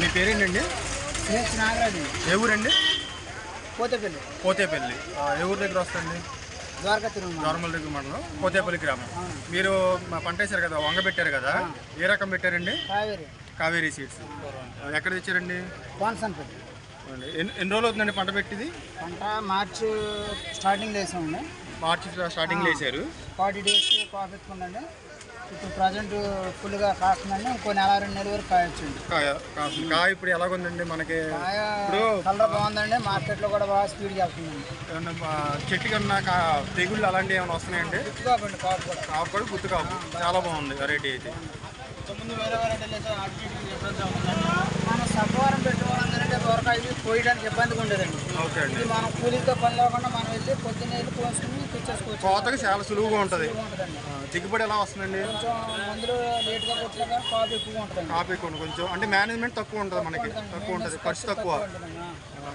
మీ పేరేంటండి? నాగరాజు ఏ ఊరండి? పోతేపల్లి. పోతేపల్లి. ఆ, ఏ ఊరు దగ్గర వస్తుంది ద్వారకా తిరుమల. నార్మల్ దగ్గర మండలం పోతేపల్లి గ్రామం. మీరు మా పంట వేశారు కదా వంగ పెట్టారు కదా ఏ రకం పెట్టారండి? కావేరి. కావేరీ సీడ్స్. ఎక్కడ తెచ్చారండి? కోనసన్పల్లి ఎన్ని ఎన్ని రోజులు అవుతుందండి పంట పెట్టింది? పంట మార్చి స్టార్టింగ్ వేసామండి. మార్చి స్టార్టింగ్ వేసారు ఫార్టీ డేస్ ఎత్తుకుందండి ఇప్పుడు ప్రజెంట్ ఫుల్గా కాస్తుందండి ఇంకో నెల రెండు నెలల వరకు కాయొచ్చండి. కాయ కాస్తుంది. కాయ ఇప్పుడు ఎలాగుందండి మనకి? కాయ ఇప్పుడు కలర్ బాగుందండి. మార్కెట్లో కూడా బాగా స్పీడ్ ఏమన్నా ఆ, చెట్టు కన్నా కా- తెగుళ్ళు అలాంటివి ఏమైనా వస్తున్నాయండి? గుర్తుకోకండి కాపు కూడా. కాపు కూడా గుర్తు కాపు చాలా బాగుంది. వెరైటీ అయితే. వేరే వెరైటీలు అయితే ఆర్టిఫిషియల్ డిఫరెన్స్ ఉందండి మనం సబ్వారం పెట్టుకోవాలంటే పోయడానికి ఇబ్బందిగా ఉండేదండి. ఓకే అండి. ఇది మనం కూలీతో పని లేకుండా మనం వెళ్ళి పొద్దున్న వెళ్ళి పోసుకుని తెచ్చేసుకోవచ్చు. కోతకి చాలా సులువుగా ఉంటుంది. ఉంటుందండి. దిగుబడి ఎలా వస్తుందండి? కొంచెం మందులు లేట్గా కొట్టాక కాపు ఎక్కువగా ఉంటుందండి. కాపీ కొన్ని కొంచెం. అంటే మేనేజ్మెంట్ తక్కువ ఉంటుంది మనకి. తక్కువ ఉంటుంది. ఖర్చు తక్కువ.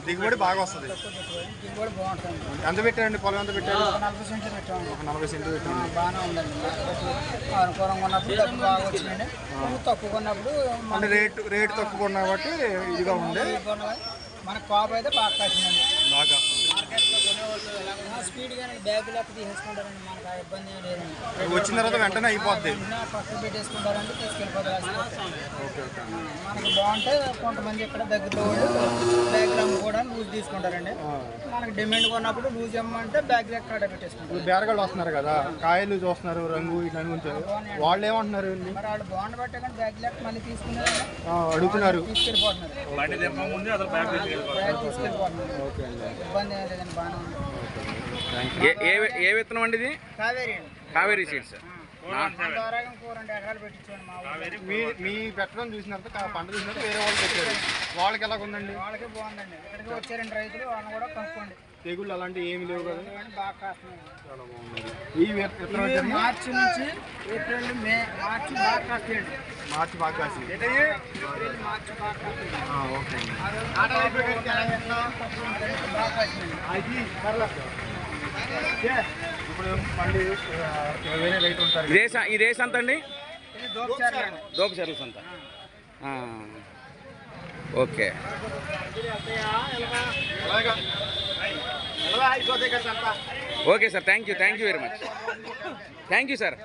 దిగుబడి బాగా వస్తుంది. తక్కువ కూడా బాగుంటుంది ఎంత పెట్టారండి? పొలం ఎంత పెట్టారు? ఒక నలభై సెంట్లు పెట్టాము ఒక నలభై సెంట్లు ఆ, పెట్టారు బాగానే ఉందండి. అనుకూలంగా ఉన్నప్పుడు డబ్బు బాగా వచ్చిందండి. కొంచెం తక్కువగా ఉన్నప్పుడు అంటే రేటు రేటు తక్కువ ఉన్న కాబట్టి ఇదిగా ఉంది మనకు కాపు అయితే బాగా కాసిందండి తీసేసుకుంటారండి మనకు ఆ ఇబ్బంది ఏం లేదండి వచ్చిన తర్వాత వెంటనే అయిపోద్ది. వెంటనే పెట్టేసుకుంటారండి తీసుకెళ్ళిపోతారు. Okay okay. మనకి బాగుంటే కొంతమంది ఇక్కడ దగ్గరలో వాళ్ళు బ్యాగ్ అమ్ముకోవడానికి లూజ్ తీసుకుంటారండి. మనకి డిమాండ్ కొన్నప్పుడు లూజ్ అమ్మంటే బ్యాగ్ కాడ పెట్టేసుకుంటారు. ఇప్పుడు బేరగాళ్ళు వస్తున్నారు కదా కాయలు చూస్తున్నారు రంగు ఇట్లా అనుకుంటారు వాళ్ళు ఏమంటున్నారు అండి మరి వాళ్ళు పెట్టే కానీ బ్యాగ్ లెక్క మళ్ళీ తీసుకున్నారండి ఆ, అడుగుతున్నారు. తీసుకెళ్ళిపోతున్నారు. బ్యాగ్ తీసుకెళ్ళిపోతున్నారు. ఓకే అండి. ఇబ్బంది ఏం లేదండి బాగానే ఉంది. ఏ ఏ ఏ విత్తనం అండి ఇది? కావేరి సీడ్స్. మా. మీ మీ పెట్టడం చూసిన తర్వాత కా- పంట చూసిన తర్వాత వేరే వాళ్ళు పెట్టారు. వాళ్ళకి ఎలా ఉందండి? వాళ్ళకి బాగుందండి. ఇక్కడికి వచ్చారండి రైతులు వాళ్ళని కూడా కనుక్కోండి. తెగుళ్ళు అలాంటివి ఏమి లేవు కదా? చాలా బాగుంది. ఈ విత్- విత్తనం మార్చి నుంచి ఏప్రిల్ మే మార్చి బాగా కాస్తాయండి మార్చి బాగా ఏప్రిల్ మార్చి బాగా కాస్తాయి ఆ, ఓకే అండి. ఆ రోజు తక్కువ ఉంటుంది, బాగా కాసిందండి ఇప్పుడు మళ్ళీ ఆ, వేరే రైతు ఉంటారు ఇదే స- ఇదే సంత అండి దోపచర్ల సంత. Okay. Okay sir thank you thank you very much. Thank you sir.